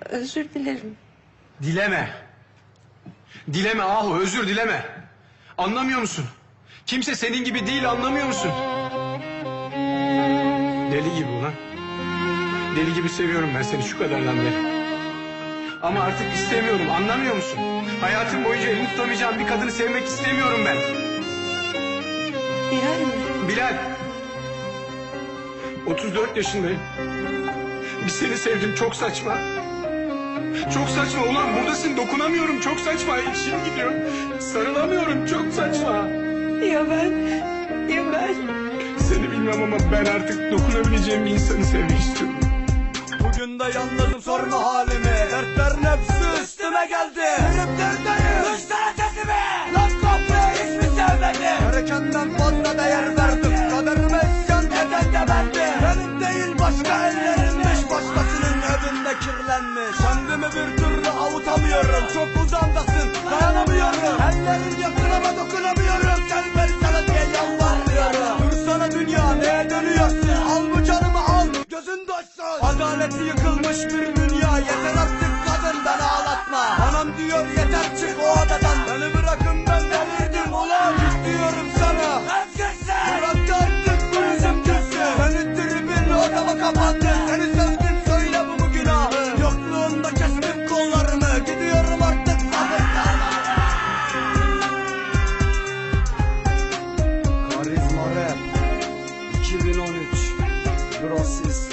Özür dilerim. Dileme. Dileme Ahu özür dileme. Anlamıyor musun? Kimse senin gibi değil anlamıyor musun? Deli gibi ulan. Deli gibi seviyorum ben seni şu kadardan beri. Ama artık istemiyorum anlamıyor musun? Hayatım boyunca elini tutamayacağım bir kadını sevmek istemiyorum ben. Bilal mi? Bilal. 34 yaşındayım. Bir seni sevdim çok saçma. Çok saçma. Ulan buradasın. Dokunamıyorum. Çok saçma. İçim gidiyor. Sarılamıyorum. Çok saçma. Ya ben? Ya ben? Seni bilmem ama ben artık dokunabileceğim bir insanı sevmek istiyorum. Bugün de yalnızım sorma halimi Dertlerin hepsi üstüme geldi. Tripterdeyim Duysana sesimi Lan kahve hiç mi sevmedi Gerekenden fazla değer verdim. Kaderime isyan eden de bendim. Benim değil başka ellerinmiş Başkasının evinde kirlenmiş dayanamıyorum. Çok uzandasın. Dayanamıyorum. Ellerin yapınama dokunamıyorum. Sen ver sana diye yalvarıyorum. Dursana dünya neye dönüyorsun? Al bu canımı al. Gözün doşsun Adaleti yıkılmış bir dünya. Yeter artık kadından ağlatma. Anam diyor yeter çık. Ross ist